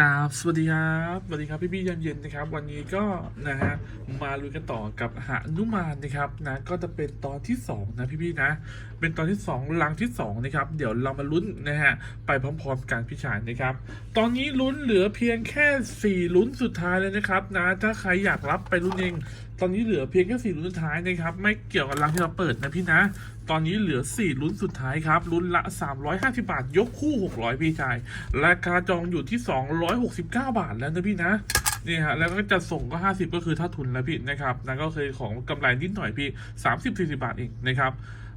กราบสวัสดีครับสวัสดีครับพี่พี่ยามเย็นนะครับ วันนี้ก็นะฮะมาลุยกันต่อกับหานุมานนะครับนะก็จะเป็นตอนที่สองนะพี่พี่นะ เป็นตอนที่สองหลังที่สองนะครับเดี๋ยวเรามาลุ้นนะฮะไปพร้อมๆกันพี่ชายนะครับ ตอนนี้ลุ้นเหลือเพียงแค่สี่ลุ้นสุดท้ายเลยนะครับนะถ้าใครอยากรับไปลุ้นเองตอนนี้เหลือเพียงแค่สี่ลุ้นสุดท้ายนะครับ ไม่เกี่ยวกับรังที่เราเปิดนะพี่นะ ตอนนี้เหลือสี่ลุ้นสุดท้ายครับลุ้นละ 350 บาท ยกคู่ 600 พี่ชาย ราคาจองอยู่ที่ 269 บาทแล้วนะพี่นะนี่ฮะแล้วก็จะส่งก็ 50 ก็คือถ้าทุนแล้วพี่นะครับนั่นก็คือของกำไรนิดหน่อยพี่ 30-40 บาทเองนะครับ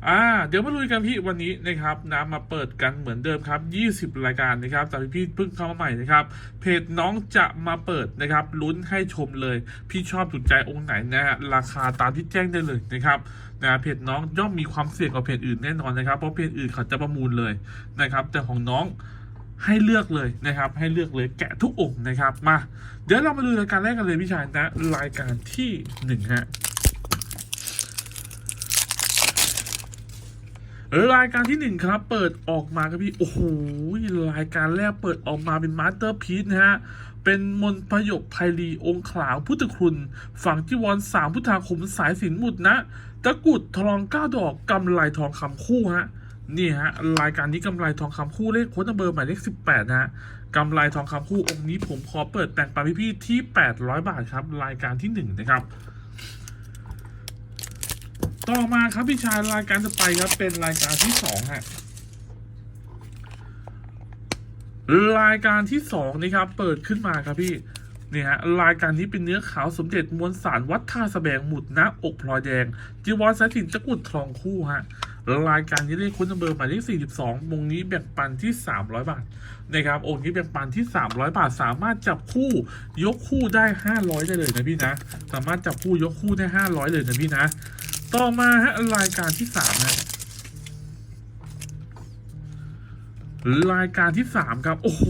อ่าเดี๋ยวมาลุยกันพี่วันนี้นะครับนะมาเปิดกันเหมือนเดิมครับ 20 รายการนะครับจากพี่เพิ่งเข้ามาใหม่นะครับเพจน้องจะมาเปิดนะครับลุ้นให้ชมเลย พี่ชอบถูกใจองค์ไหนนะฮะราคาตามที่แจ้งได้เลยนะครับนะเพจน้องย่อมมีความเสี่ยงกว่าเพจอื่นแน่นอนนะครับเพราะเพจอื่นเขาจะประมูลเลยนะครับ แต่ของน้องให้เลือกเลยนะครับ ให้เลือกเลยแกะทุกองค์นะครับมา เดี๋ยวเรามาดูรายการแรกกันเลยพี่ชายนะรายการที่หนึ่งฮะ รายการที่หนึ่งครับเปิดออกมาครับพี่ โอ้โหรายการแรกเปิดออกมาเป็นมาสเตอร์พีซนะฮะ เป็นมนต์พยกไพรีองค์ขลาวพุทธคุณ ฝั่งจีวรสามพุทธาคมสายสินหมุดนะ ตะกุดทองเก้าดอกกำไรทองคำคู่ฮะนี่ฮะรายการนี้กำไรทองคำคู่เลขโค้ดเบอร์หมายเลขสิบแปดนะฮะกำไรทองคำคู่องค์นี้ผมขอเปิดแบ่งปันพี่ๆที่แปดร้อยบาทครับ รายการที่หนึ่งนะครับ ต่อมาครับพี่ชายรายการจะไปครับเป็นรายการที่สองฮะรายการที่สองนี่ครับ เปิดขึ้นมาครับพี่นี่ฮะรายการนี้เป็นเนื้อขาวสมเด็จมวลสารวัดท่าสแสบงหมุดนะอกพลอยแดงจีวรสายสินตะกรุดทองคู่ฮะรายการนี้เลขคุณเบอร์หมายเลข42วงนี้แบ่งปันที่ 300 บาทนะครับองค์นี้แบ่งปันที่ 300 บาท สามารถจับคู่ยกคู่ได้ 500 ได้เลยนะพี่นะ สามารถจับคู่ยกคู่ได้ 500 เลยนะพี่นะ ต่อมาฮะรายการที่สามฮะรายการที่สามครับ โอ้โห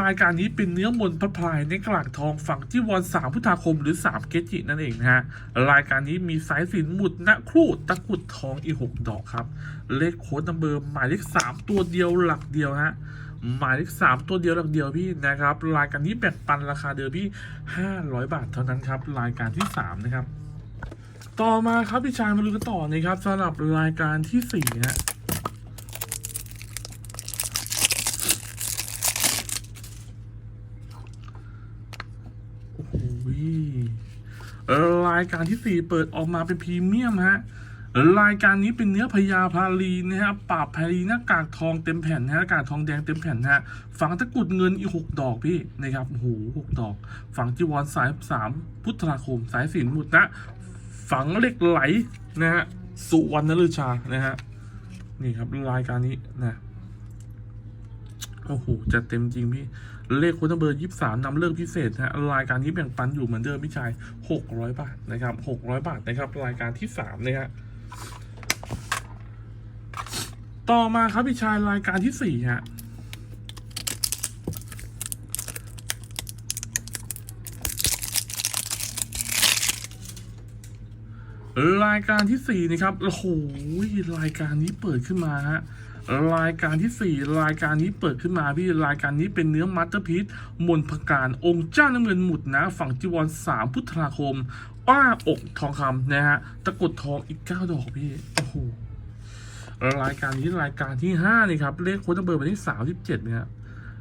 รายการนี้เป็นเนื้อมนต์พระพลายในกลากทองฝั่งที่วอนสามพุทธาคมหรือสามเกจินั่นเองนะฮะรายการนี้มีสายสินหมุดนะครูตะกุดทองอีหกดอกครับ เลขโค้ดนัมเบอร์หมายเลขสามตัวเดียวหลักเดียวฮะหมายเลขสามตัวเดียวหลักเดียวพี่นะครับ รายการนี้แบ่งปันราคาเดิมพี่ห้าร้อยบาทเท่านั้นครับ รายการที่สามนะครับ ต่อมาครับพี่ชายมาดูกันต่อนะครับสำหรับรายการที่สี่ฮะโอ้โหรายการที่สี่เปิดออกมาเป็นพรีเมียมฮะรายการนี้เป็นเนื้อพญาพาลีนะฮะปราบพาลีหน้ากากทองเต็มแผ่นนะฮะหน้ากากทองแดงเต็มแผ่นนะฮะฝังตะกุดเงินอีกหกดอกพี่นะครับโอ้โหหกดอก ฝังจีวรสายสามพุทธราคมสายสินหมุดนะ ฝังเหล็กไหลนะฮะสุวรรณฤชานะฮะนี่ครับรายการนี้นะโอ้โหจะเต็มจริงพี่เลขโค้ดเบอร์ยี่สามนำเลิกพิเศษนะฮะรายการนี้แบ่งปันอยู่เหมือนเดิมพี่ชายหกร้อยบาทนะครับหกร้อยบาทนะครับ รายการที่สามนะฮะต่อมาครับพี่ชายรายการที่สี่ฮะ รายการที่สี่นะครับโอ้โหรายการนี้เปิดขึ้นมาฮะรายการที่สี่รายการนี้เปิดขึ้นมาพี่รายการนี้เป็นเนื้อมัตเตอร์พีซมนพการองค์เจ้าน้ำเงินหมุดนะ ฝั่งจีวรสามพุทธาคม อ้าอกทองคำนะฮะตะกดทองอีกเก้าดอกพี่โอ้โหรายการนี้รายการที่ห้านี่ครับเลขโค้ดเบอร์วันที่สามสิบเจ็ดเนี่ย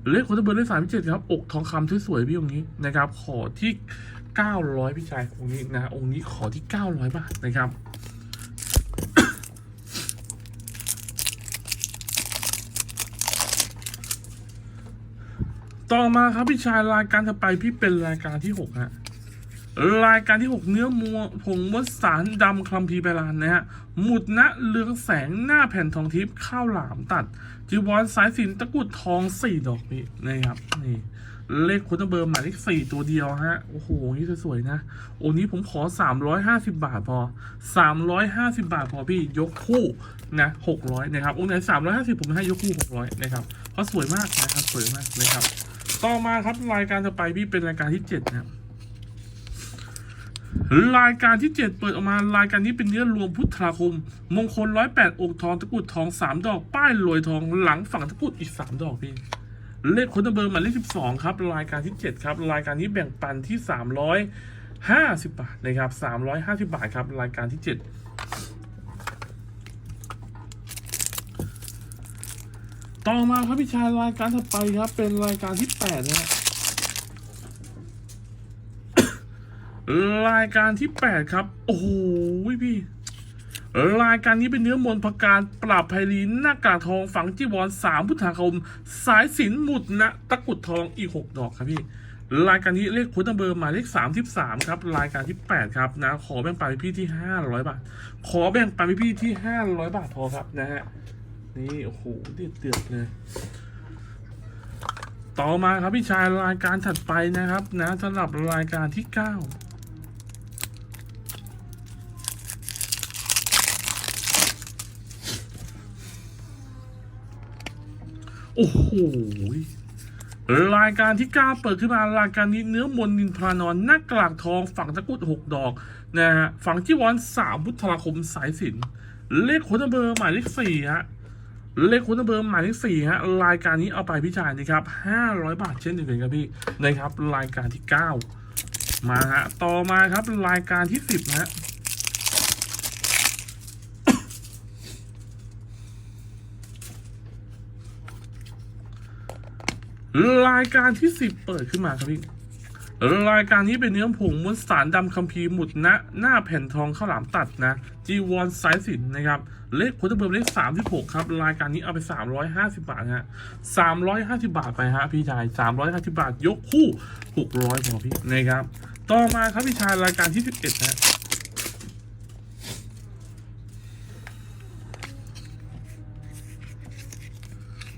เลขโค้ดเบอร์เลขสามสิบเจ็ดครับอกทองคำสวยๆพี่องนี้นะครับขอที่ เก้าร้อยพี่ชายองค์นี้นะองค์นี้ขอที่เก้าร้อยบาทนะครับต่อมาครับพี่ชายรายการถัดไปพี่เป็นรายการที่หกฮะรายการที่หกเนื้อมัวผงมดสารดำคลัมพีไบรานนะฮะหมุดนะเรืองแสงหน้าแผ่นทองทิพย์ข้าวหลามตัดจีวรสายสินตะกุดทองสี่ดอกพี่นะครับนี่ เลขคุณเบอร์หมายเลขสี่ตัวเดียวฮะ โอ้โห นี่สวยๆนะ โอ้นี้ผมขอสามร้อยห้าสิบาทพอสามร้อยห้าสิบาทพอพี่ยกคู่นะหกร้อยนะครับโอ้ไหนสามร้อยห้าสิบผมให้ยกคู่หกร้อยนะครับ เพราะสวยมากนะครับ สวยมากนะครับ ต่อมาครับรายการต่อไปพี่เป็นรายการที่เจ็ดนะรายการที่เจ็ดเปิดออกมารายการนี้เป็นเนื้อรวมพุทธาคม มงคลร้อยแปดอกทองตะกุดทองสามดอก ป้ายรวยทองหลังฝั่งตะกุดอีกสามดอกพี่ เลขคนเบอร์หมายเลขสิบสองครับรายการที่เจ็ดครับรายการนี้แบ่งปันที่สามร้อยห้าสิบบาทนะครับสามร้อยห้าสิบาทครับรายการที่เจ็ดต่อมาครับพี่ชายรายการถัดไปครับ เป็นรายการที่แปดนะฮะรายการที่แปดครับ โอ้โหพี่ รายการนี้เป็นเนื้อมนพการปราบไพยลีหน้ากากทองฝังจีวรสามพุทธาคม สายสินหมุดนะตะกุดทองอีกหกดอกครับพี่รายการนี้เลขคุ้นเบอร์มาเลข 33 ครับ รายการที่ 8 ครับนะ ขอแบ่งปันพี่ที่ 500 บาท ขอแบ่งปันพี่ที่ 500 บาทพอครับนะฮะ นี่โอ้โหเดือดเดือดเลย ต่อมาครับพี่ชายรายการถัดไปนะครับ นะสำหรับรายการที่ 9 โอ้โหรายการที่ 9 เปิดขึ้นมารายการนี้เนื้อมนนินทรานอนหน้ากลากทองฝังตะกุดหกดอกนะฮะฝังจีวรสามพุทธาคมสายสินเลขค้ดเบอร์หมายเลขสี่ฮะเลขค้ดเบอร์หมายเลขสี่ฮะรายการนี้เอาไปพี่ชายนะครับห้าร้อยบาทเช่นเดียวกันครับพี่นะครับ รายการที่เก้ามาฮะต่อมาครับรายการที่สิบฮะ รายการที่สิบเปิดขึ้นมาครับพี่รายการนี้เป็นเนื้อผงม้วนสารดำคัมภีร์หมุดนะ หน้าแผ่นทองข้าวหลามตัดนะจีวอนสายสินนะครับ เลขพุทธเบิร์เลขสามที่หกครับ รายการนี้เอาไปสามร้อยห้าสิบาทฮะสามร้อยห้าสิบาทไปฮะพี่ชายสามร้อยห้าสิบาทยกคู่หกร้อยพอพี่นะครับ ต่อมาครับพี่ชายรายการที่สิบเอ็ดฮะ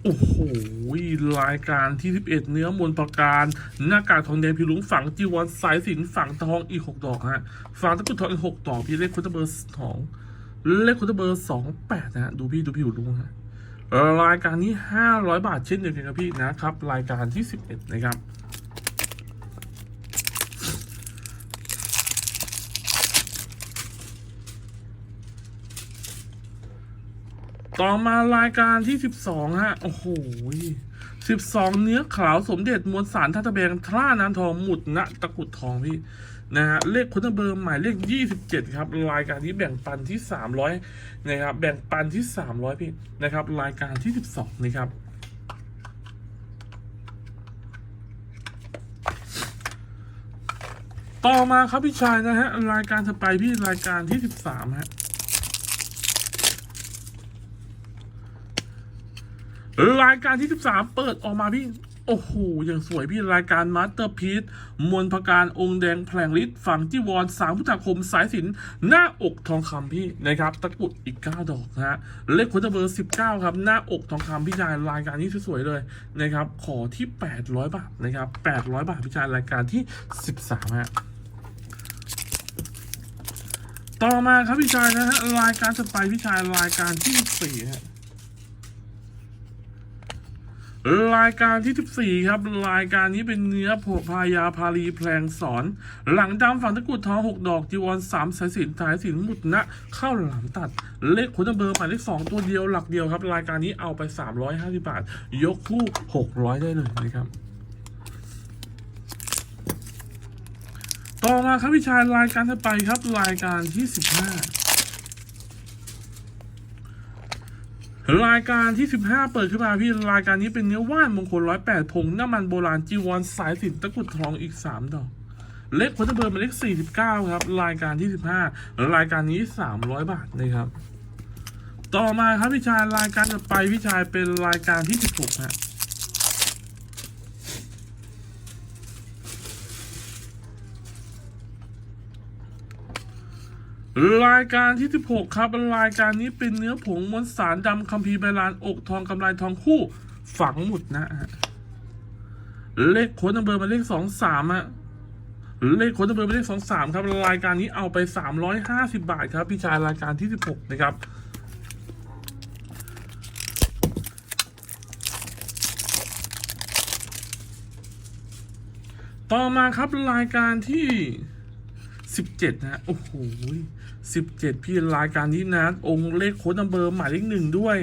โอ้โหรายการที่ 11 เนื้อมนต์ประการ หน้ากากทองแดงพิลุงฝังจีวรสายสินฝังทองอีก 6 ดอกฮะฝังตะกุดทองอีก 6 ดอก พี่เลขคุณตเบอร์สองเลขคุณตเบอร์สองแปดนะฮะดูพี่ดูพี่ลุงฮะรายการนี้ 500 บาทเช่นเดียวกันครับพี่นะครับ รายการที่ 11 นะครับ ต่อมารายการที่สิบสองฮะ โอ้โหสิบสองเนื้อขาวสมเด็จมวลสารทัตะแบงท่าน้ำทองหมุดณตะกุดทองพี่นะฮะเลขคุณเบอร์หมายเลขยี่สิบเจ็ดครับ รายการนี้แบ่งปันที่สามร้อยนะครับ แบ่งปันที่สามร้อยพี่นะครับ รายการที่สิบสองนะครับต่อมาครับพี่ชายนะฮะ รายการถัดไปพี่รายการที่สิบสามฮะ รายการที่ 13 เปิดออกมาพี่ โอ้โหอย่างสวยพี่รายการมาสเตอร์พีซมวลพการองค์แดงแผลงฤทธิ์ฝังจีวรสามพุทธาคมสายสินหน้าอกทองคำพี่นะครับตะกุดอีก 9 ดอกนะฮะเลขคุณเบอร์ 19 ครับ หน้าอกทองคำพี่ชายรายการนี้สวยๆเลยนะครับขอที่ 800 บาทนะครับ800 บาทพี่ชายรายการที่ 13ฮะต่อมาครับพี่ชายนะฮะรายการสไปพี่ชายรายการที่4ฮะ รายการที่ 14 ครับ รายการนี้เป็นเนื้อโผพายาพาลีแพลงสอน หลังดำฝังตะกุดทอง 6 ดอกจีวร3สายสินสายสินหมุดนะเข้าหลามตัด เลขคุณเบอร์หมายเลข2ตัวเดียวหลักเดียวครับ รายการนี้เอาไป 350 บาท ยกคู่ 600 ได้เลยนะครับต่อมาครับพี่ชายรายการถัดไปครับรายการที่ 15 รายการที่ 15 เปิดขึ้นมาพี่รายการนี้เป็นเนื้อว่านมงคลร้อยแปดผงน้ำมันโบราณจีวรสายสินตะกุดทองอีก 3 ดอก เลขพัตเบอร์มาเลข49 ครับ รายการที่ 15 รายการนี้ 300 บาทนะครับ ต่อมาครับพี่ชายรายการต่อไปพี่ชายเป็นรายการที่ 16ฮะ รายการที่ 16 ครับ รายการนี้เป็นเนื้อผงมวลสารดำคัมภีร์ใบลานอกทองกำไรทองคู่ ฝังหมุดนะฮะเลขโค้ดนัมเบอร์มาเลขสองสามอะเลขโค้ดนัมเบอร์มาเลขสองสามครับ รายการนี้เอาไป350บาทครับ พี่ชายรายการที่16นะครับ ต่อมาครับรายการที่สิบเจ็ดนะ โอ้โห สิบเจ็ดพี่รายการนี้นะ องค์เลขโค้ดนัมเบอร์หมายเลขหนึ่งด้วย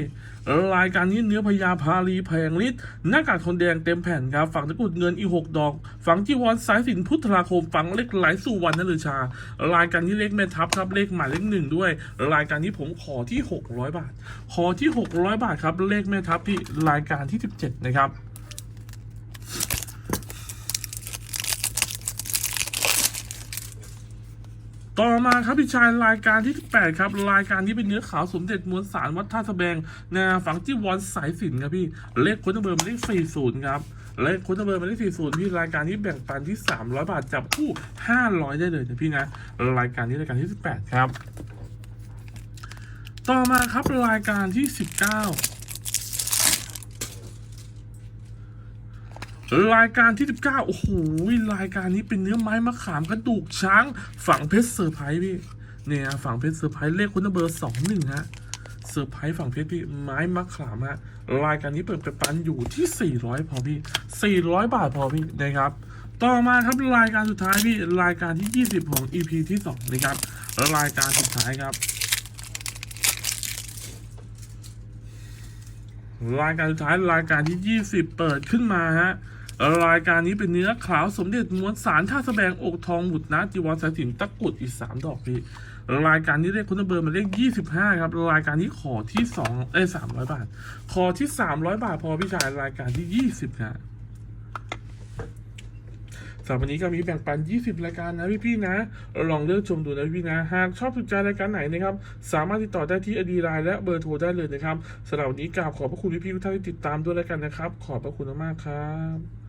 รายการนี้เนื้อพญาพาลีแผงฤทธิ์หน้ากากทองแดงเต็มแผ่นครับ ฝั่งตะกุดเงินอีหกดอก ฝั่งจีวรสายสินพุทธราคม ฝั่งเลขไหลสู่วันนฤชา รายการนี้เลขแม่ทัพครับเลขหมายเลขหนึ่งด้วย รายการนี้ผมขอที่ 600 บาท ขอที่ 600 บาทครับเลขแม่ทัพที่รายการที่ 17 นะครับ ต่อมาครับพี่ชายรายการที่ 8 ครับ รายการนี้เป็นเนื้อขาวสมเด็จมวลสารวัดท่าสะแบงนะฝังจีวรสายสินครับพี่ เลขคนเบอร์มันเลข40 ครับ เลขคนเบอร์มันเลข40 พี่รายการนี้แบ่งปันที่ 300 บาทจับคู่ 500 ได้เลยนะพี่นะ รายการนี้รายการที่ 18 ครับ ต่อมาครับรายการที่ 19 รายการที่ 19 โอ้โห รายการนี้เป็นเนื้อไม้มะขามกระดูกช้าง ฝั่งเพชรเซอร์ไพรส์พี่ เนี่ยฝั่งเพชรเซอร์ไพรส์เลขคุณเบอร์สองหนึ่งฮะ เซอร์ไพรส์ฝั่งเพชรพี่ไม้มะขามฮะ รายการนี้เปิดเป็นปันอยู่ที่ 400 พอพี่ 400 บาทพอพี่นะครับ ต่อมาครับรายการสุดท้ายพี่ รายการที่ 20 ของ EP ที่2นะครับ รายการสุดท้ายครับรายการสุดท้ายรายการที่ 20 เปิดขึ้นมาฮะ รายการนี้เป็นเนื้อขาวสมเด็จม้วนสารท่าสแสดงอกทองหมุดนะจีวรสายสินตะกุดอีก3ดอกพี่รายการนี้เลขคุณเบอร์มันเลข25ครับรายการนี้ขอที่2เอ้ย300บาท ขอที่300บาทพอพี่ชายรายการที่20นะสำหรับวันนี้ก็มีแบ่งปัน 20 รายการนะพี่ๆนะ ลองเลือกชมดูนะพี่นะ หากชอบถูกใจรายการไหนนะครับ สามารถติดต่อได้ที่อดีไลน์และเบอร์โทรได้เลยนะครับสำหรับวันนี้กราบขอบพระคุณพี่ๆทุกท่านที่ติดตามด้วยแล้วกันนะครับ ขอบพระคุณมากๆครับ